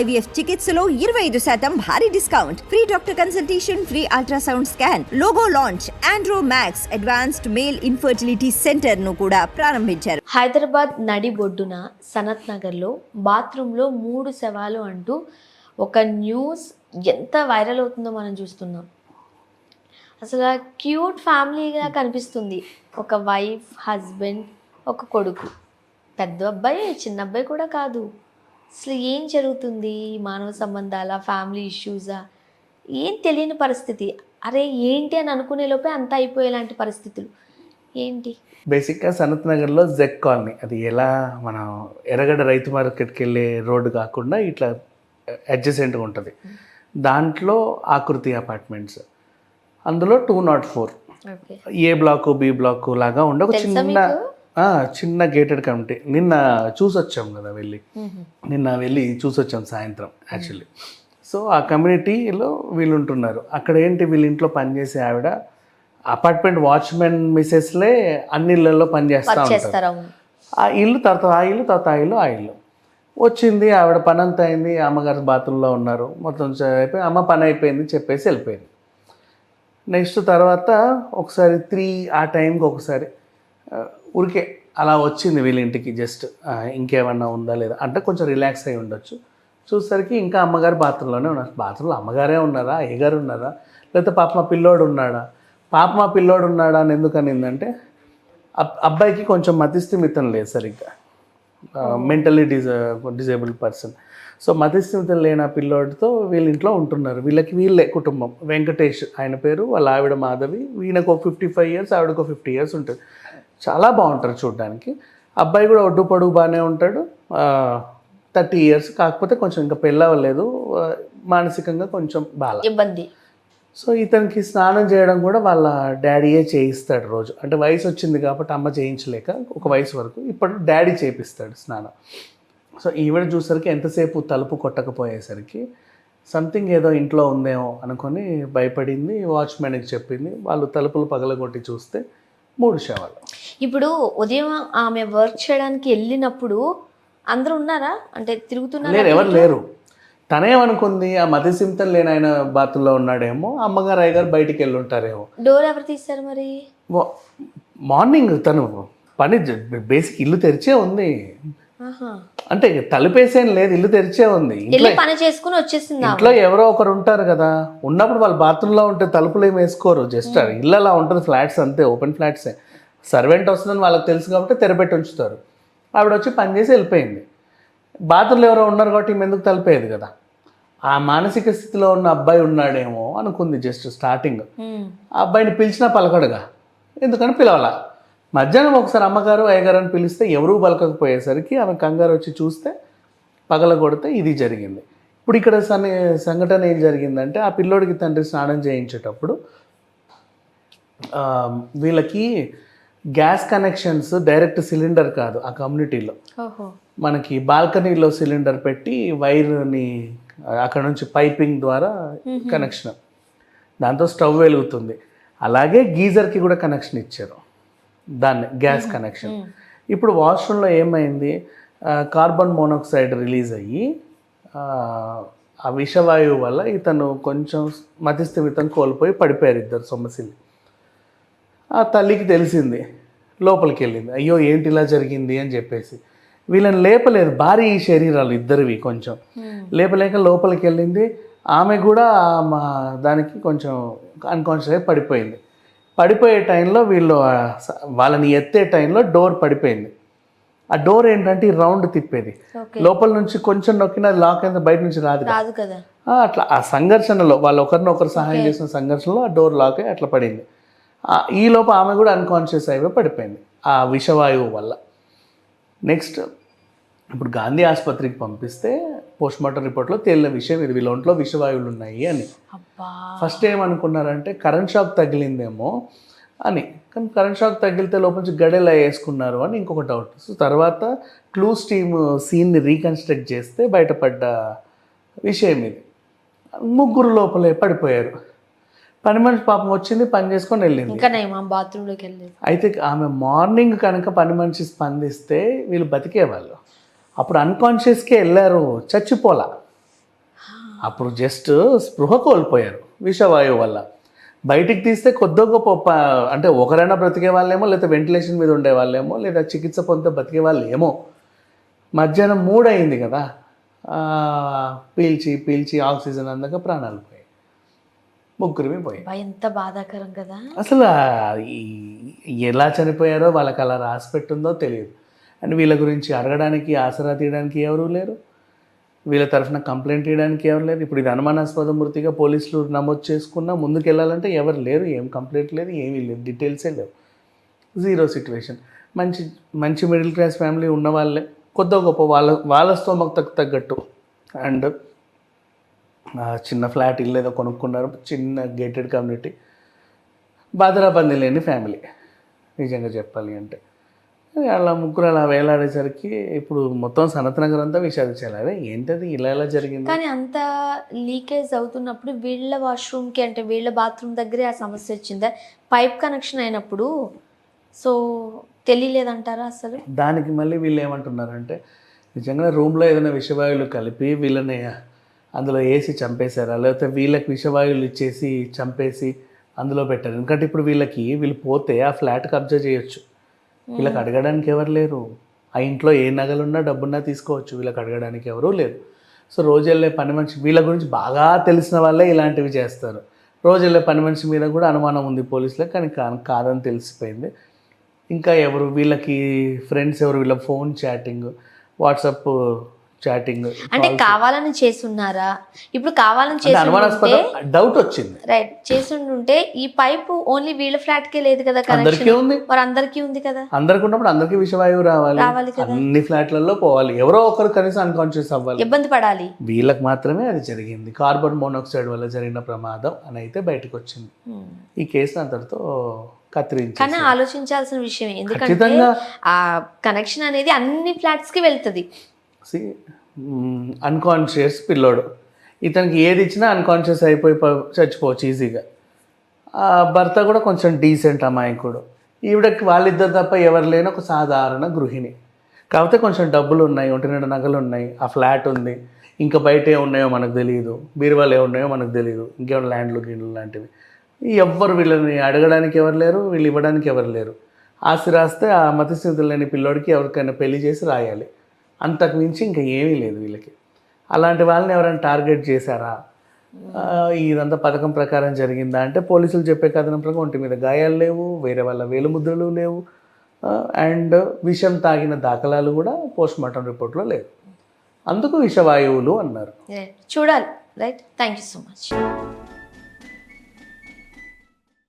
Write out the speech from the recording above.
IVF చికిత్సలో ఇరవై ఐదు శాతం భారీ discount. Free doctor consultation free ultrasound scan logo launch Andro Max advanced male infertility సెంటర్ను కూడా ప్రారంభించారు. హైదరాబాద్ నడిబొడ్డున సనత్ నగర్లో బాత్రూంలో మూడు శవాలు అంటూ ఒక న్యూస్ ఎంత వైరల్ అవుతుందో మనం చూస్తున్నాం. అసలు క్యూట్ ఫ్యామిలీగా కనిపిస్తుంది. ఒక వైఫ్ హస్బెండ్ ఒక కొడుకు. పెద్ద అబ్బాయి చిన్న అబ్బాయి కూడా కాదు. అసలు ఏం జరుగుతుంది? మానవ సంబంధాల? ఫ్యామిలీ ఇష్యూసా? ఏం తెలియని పరిస్థితి. అరే ఏంటి అని అనుకునే లోపే అంతా అయిపోయేలాంటి పరిస్థితులు. ఏంటి? బేసిక్గా సనత్ నగర్లో జెక్ కాలనీ. అది ఎలా మనం ఎర్రగడ్డ రైతు మార్కెట్కి వెళ్ళే రోడ్డు కాకుండా ఇట్లా అడ్జసెంట్గా ఉంటుంది. దాంట్లో ఆకృతి అపార్ట్మెంట్స్. అందులో two nought four. A block B block లాగా ఉండే ఒక చిన్న చిన్న గేటెడ్ కమిటీ నిన్న చూసొచ్చాం కదా వెళ్ళి. నిన్న వెళ్ళి చూసొచ్చాం సాయంత్రం యాక్చువల్లీ సో ఆ కమ్యూనిటీలో వీళ్ళు ఉంటున్నారు అక్కడ ఏంటి వీళ్ళ ఇంట్లో పనిచేసే ఆవిడ? అపార్ట్మెంట్ వాచ్మెన్ మిసెస్లే అన్ని ఇళ్ళల్లో పనిచేస్తూ ఉంటారు. ఆ ఇల్లు తర్వాత ఆ ఇల్లు తర్వాత ఆ ఇల్లు ఆ ఇల్లు. వచ్చింది ఆవిడ పని అంతా అయింది అమ్మగారు బాత్రూంలో ఉన్నారు. మొత్తం అయిపోయి అమ్మ పని అయిపోయింది చెప్పేసి వెళ్ళిపోయింది. నెక్స్ట్ తర్వాత ఒకసారి త్రీ ఆ టైంకి ఒకసారి ఊరికే అలా వచ్చింది వీళ్ళ ఇంటికి జస్ట్ ఇంకేమన్నా ఉందా లేదా అంటే కొంచెం రిలాక్స్ అయి ఉండొచ్చు. చూసేసరికి ఇంకా అమ్మగారు బాత్రూంలోనే ఉన్నారు. బాత్రూంలో అమ్మగారే ఉన్నారా? అయ్యగారు ఉన్నారా? లేకపోతే పాప మా పిల్లోడు ఉన్నాడా? పాప మా పిల్లోడు ఉన్నాడా అని ఎందుకు అనిందంటే అబ్- అబ్బాయికి కొంచెం మతిస్థిమితం లేదు సరిగ్గా. Mentally dis disabled person so మతిస్థిమితం లేని ఆ పిల్లోడితో వీళ్ళ ఇంట్లో ఉంటున్నారు. వీళ్ళకి వీళ్ళే కుటుంబం. వెంకటేష్ ఆయన పేరు వాళ్ళ ఆవిడ మాధవి. వీళ్ళకు ఒక ఫిఫ్టీ ఫైవ్ ఇయర్స్ ఆవిడకు ఫిఫ్టీ ఇయర్స్ ఉంటుంది. చాలా బాగుంటారు చూడడానికి. అబ్బాయి కూడా ఒడ్డు పొడుగు బాగానే ఉంటాడు. థర్టీ ఇయర్స్ కాకపోతే కొంచెం ఇంకా పెళ్ళవలేదు మానసికంగా కొంచెం బాగా ఇబ్బంది. సో ఇతనికి స్నానం చేయడం కూడా వాళ్ళ డాడీయే చేయిస్తాడు రోజు. అంటే వయసు వచ్చింది కాబట్టి అమ్మ చేయించలేక ఒక వయసు వరకు ఇప్పుడు డాడీ చేపిస్తాడు స్నానం. సో ఈవిడ చూసరికి ఎంతసేపు తలుపు కొట్టకపోయేసరికి సంథింగ్ ఏదో ఇంట్లో ఉందేమో అనుకొని భయపడింది. వాచ్మెన్కి చెప్పింది. వాళ్ళు తలుపులు పగలగొట్టి చూస్తే మూడు శవాలు. ఇప్పుడు ఉదయం ఆమె వర్క్ చేయడానికి వెళ్ళినప్పుడు అందరూ ఉన్నారా? అంటే తిరుగుతున్నారా? ఎవరు లేరు. తనేమనుకుంది ఆ మతిసింతం లేని ఆయన బాతుల్లో ఉన్నాడేమో అమ్మగారు అయ్యగారు బయటికి వెళ్ళి ఉంటారేమో డోర్ ఎవరు తీస్తారు మరి? మార్నింగ్ తను పని బేసిక్ ఇల్లు తెరిచే ఉంది. అంటే తలుపేసేం లేదు ఇల్లు తెరిచే ఉంది. పని చేసుకుని వచ్చేసింది. ఇంట్లో ఎవరో ఒకరు ఉంటారు కదా. ఉన్నప్పుడు వాళ్ళు బాత్రూంలో ఉంటే తలుపులు ఏమి వేసుకోరు జస్ట్ ఇల్లు అలా ఉంటుంది ఫ్లాట్స్ అంతే ఓపెన్ ఫ్లాట్సే సర్వెంట్ వస్తుందని వాళ్ళకి తెలుసు కాబట్టి తెరపెట్టి ఉంచుతారు. ఆవిడ వచ్చి పని చేసి వెళ్ళిపోయింది. బాత్రూంలో ఎవరో ఉన్నారు కాబట్టి ఈమె ఎందుకు తలిపేది కదా? ఆ మానసిక స్థితిలో ఉన్న అబ్బాయి ఉన్నాడేమో అనుకుంది జస్ట్ స్టార్టింగ్. ఆ అబ్బాయిని పిలిచినా పలకడుగా. ఎందుకని పిలవాల? మధ్యాహ్నం ఒకసారి అమ్మగారు అయ్యగారు అని పిలిస్తే ఎవరూ పలకకపోయేసరికి ఆమె కంగారు వచ్చి చూస్తే పగల కొడితే ఇది జరిగింది. ఇప్పుడు ఇక్కడ సన్ని సంఘటన ఏం జరిగిందంటే ఆ పిల్లోడికి తండ్రి స్నానం చేయించేటప్పుడు వీళ్ళకి గ్యాస్ కనెక్షన్స్ డైరెక్ట్ సిలిండర్ కాదు ఆ కమ్యూనిటీలో. మనకి బాల్కనీలో సిలిండర్ పెట్టి వైర్ని అక్కడ నుంచి పైపింగ్ ద్వారా కనెక్షన్. దాంతో స్టవ్ వెలుగుతుంది. అలాగే గీజర్కి కూడా కనెక్షన్ ఇచ్చారు. దాన్ని గ్యాస్ కనెక్షన్. ఇప్పుడు వాష్రూమ్లో ఏమైంది? కార్బన్ మోనాక్సైడ్ రిలీజ్ అయ్యి ఆ, ఆ విషవాయువు వల్ల ఇతను కొంచెం మతిస్థిమితం కోల్పోయి పడిపోయారు ఇద్దరు సొమ్మసిల్లి ఆ తల్లికి తెలిసింది లోపలికి వెళ్ళింది అయ్యో ఏంటి ఇలా జరిగింది అని చెప్పేసి. వీళ్ళని లేపలేదు భారీ శరీరాలు ఇద్దరివి కొంచెం. లేపలేక లోపలికి వెళ్ళింది ఆమె కూడా మా దానికి కొంచెం అన్కాన్షియస్ అయి పడిపోయింది. పడిపోయే టైంలో వీళ్ళు వాళ్ళని ఎత్తే టైంలో డోర్ పడిపోయింది. ఆ డోర్ ఏంటంటే ఈ రౌండ్ తిప్పేది. లోపల నుంచి కొంచెం నొక్కిన లాక్ అయితే బయట నుంచి రాదు అట్లా ఆ సంఘర్షణలో వాళ్ళు ఒకరినొకరు సహాయం చేసిన సంఘర్షణలో ఆ డోర్ లాక్ అయ్యి అట్లా పడింది. ఆ, ఈ లోపు ఆమె కూడా అన్కాన్షియస్ అయిపోయి పడిపోయింది ఆ విషవాయువు వల్ల. నెక్స్ట్ ఇప్పుడు గాంధీ ఆసుపత్రికి పంపిస్తే పోస్ట్ మార్టం రిపోర్ట్లో తేలిన విషయం ఇది వీళ్ళ ఒంట్లో విషవాయువులు ఉన్నాయి అని. ఫస్ట్ ఏమనుకున్నారంటే కరెంట్ షాక్ తగిలిందేమో అని. కానీ కరెంట్ షాక్ తగిలితే లోపల నుంచి గడెలా వేసుకున్నారు అని ఇంకొక డౌట్ సో తర్వాత క్లూస్ టీమ్ సీన్ని రీకన్స్ట్రక్ట్ చేస్తే బయటపడ్డ విషయం ఇది. ముగ్గురు లోపలే పడిపోయారు. పని మనిషి పాపం వచ్చింది పని చేసుకొని వెళ్ళింది. ఇంకా బాత్రూంలోకి వెళ్ళలేదు. అయితే ఆమె మార్నింగ్ కనుక పని మనిషి స్పందిస్తే వీళ్ళు బతికేవాళ్ళు అప్పుడు అన్కాన్షియస్కే వెళ్ళారు చచ్చిపోలా. అప్పుడు జస్ట్ స్పృహ కోల్పోయారు విషవాయువు వల్ల. బయటికి తీస్తే కొద్ది గొప్ప అంటే ఒకరైనా బ్రతికే వాళ్ళేమో లేదా వెంటిలేషన్ మీద ఉండే వాళ్ళేమో లేదా చికిత్స పొందితే బతికే వాళ్ళు ఏమో మధ్యాహ్నం మూడు అయింది కదా పీల్చి పీల్చి ఆక్సిజన్ అందక ప్రాణాలు ముగ్గురిమి అబ్బా, ఎంత బాధాకరం కదా. అసలు ఎలా చనిపోయారో వాళ్ళకి అలా రాసి పెట్టుందో తెలియదు. అండ్ వీళ్ళ గురించి అడగడానికి ఆసరా తీయడానికి ఎవరూ లేరు. వీళ్ళ తరఫున కంప్లైంట్ ఇవ్వడానికి ఎవరు లేరు. ఇప్పుడు ఇది అనుమానాస్పద మృతిగా పోలీసులు నమోదు చేసుకున్నా ముందుకు వెళ్ళాలంటే ఎవరు లేరు. ఏం కంప్లైంట్ లేదు ఏమీ లేదు. డీటెయిల్సే లేవు. జీరో సిచ్యువేషన్ మంచి మంచి మిడిల్ క్లాస్ ఫ్యామిలీ ఉన్న వాళ్ళే కొద్ది గొప్ప వాళ్ళ వాళ్ళ స్తోమకు తగ్గట్టు. అండ్ చిన్న ఫ్లాట్ ఇల్లు ఏదో కొనుక్కున్నారు చిన్న గేటెడ్ కమ్యూనిటీ బాధరాబంది లేని ఫ్యామిలీ నిజంగా చెప్పాలి అంటే. అలా ముగ్గురు అలా వేలాడేసరికి ఇప్పుడు మొత్తం సనత్ నగర్ అంతా విషాదించాలి. అదే ఏంటది? ఇలా ఎలా జరిగింది? కానీ అంత లీకేజ్ అవుతున్నప్పుడు వీళ్ళ వాష్రూమ్కి అంటే వీళ్ళ బాత్రూమ్ దగ్గరే ఆ సమస్య వచ్చిందా? పైప్ కనెక్షన్ అయినప్పుడు? సో తెలియలేదంటారా అసలు? దానికి మళ్ళీ వీళ్ళు ఏమంటున్నారంటే నిజంగా రూమ్లో ఏదైనా విషవాయువులు కలిపి వీళ్ళని అందులో వేసి చంపేశారా? లేకపోతే వీళ్ళకి విషవాయువులు ఇచ్చేసి చంపేసి అందులో పెట్టారు. ఎందుకంటే ఇప్పుడు వీళ్ళకి వీళ్ళు పోతే ఆ ఫ్లాట్ కబ్జా చేయొచ్చు. వీళ్ళకి అడగడానికి ఎవరు లేరు. ఆ ఇంట్లో ఏ నగలున్నా డబ్బున్నా తీసుకోవచ్చు. వీళ్ళకి అడగడానికి ఎవరూ లేరు. సో రోజు వెళ్ళే పని మనిషి వీళ్ళ గురించి బాగా తెలిసిన వాళ్ళే ఇలాంటివి చేస్తారు. రోజు వెళ్ళే పని మనిషి మీద కూడా అనుమానం ఉంది పోలీసులకు కానీ కాదని తెలిసిపోయింది. ఇంకా ఎవరు వీళ్ళకి ఫ్రెండ్స్ ఎవరు వీళ్ళ ఫోన్ చాటింగ్ వాట్సాప్ చాటింగ్ అంటే కావాలని చేసున్నారా ఇప్పుడు కావాలని చేసి డౌట్ వచ్చింది. రైట్ చేసిండుంటే ఈ పైపు ఓన్లీ వీళ్ళ ఫ్లాట్ కే లేదు కదా అందరికీ ఉంది. మరి అందరికీ ఉంది కదా? అందరికి ఉన్నప్పుడు అందరికీ విషవాయువు రావాలి. రావాలి కదా. అన్ని ఫ్లాట్లలో పోవాలి. ఎవరో ఒకరు కనీసం అన్కాన్షియస్ అవ్వాలి. ఇబ్బంది పడాలి. వీళ్ళకి మాత్రమే అది జరిగింది. కార్బన్ మోనాక్సైడ్ వల్ల జరిగిన ప్రమాదం అని అయితే బయటకు వచ్చింది. Hmm. ఈ కేసు అంతటితో కానీ ఆలోచించాల్సిన విషయం ఎందుకంటే. ఆ కనెక్షన్ అనేది అన్ని ఫ్లాట్స్కి వెళ్తది. సి అన్కాన్షియస్ mm, పిల్లోడు. ఇతనికి ఏది ఇచ్చినా అన్కాన్షియస్ అయిపోయి చచ్చిపోవచ్చు ఈజీగా ఆ భర్త కూడా కొంచెం డీసెంట్ అమాయకుడు. ఈవిడకి వాళ్ళిద్దరు తప్ప ఎవరు లేని ఒక సాధారణ గృహిణి. కాకపోతే కొంచెం డబ్బులు ఉన్నాయి ఒంటి రెండు నగలు ఉన్నాయి ఆ ఫ్లాట్ ఉంది ఇంకా బయట ఏ ఉన్నాయో మనకు తెలియదు బీరువాలు ఏ ఉన్నాయో మనకు తెలియదు ఇంకేమైనా ల్యాండ్లు గిన్లు లాంటివి. ఎవ్వరు వీళ్ళని అడగడానికి ఎవరు లేరు వీళ్ళు ఇవ్వడానికి ఎవరు లేరు. ఆస్తి రాస్తే ఆ మతస్థితులు లేని పిల్లోడికి ఎవరికైనా పెళ్ళి చేసి రాయాలి. అంతకు మించి ఇంకా ఏమీ లేదు వీళ్ళకి. అలాంటి వాళ్ళని ఎవరైనా టార్గెట్ చేశారా? ఇదంతా పథకం ప్రకారం జరిగిందా? అంటే పోలీసులు చెప్పే కథనం ప్రకారం ఒంటి మీద గాయాలు లేవు వేరే వాళ్ళ వేలుముద్రలు లేవు అండ్ విషం తాగిన దాఖలాలు కూడా పోస్ట్ మార్టం రిపోర్ట్లో లేవు. అందుకు విషవాయువులు అన్నారు. చూడాలి right? Thank you so much.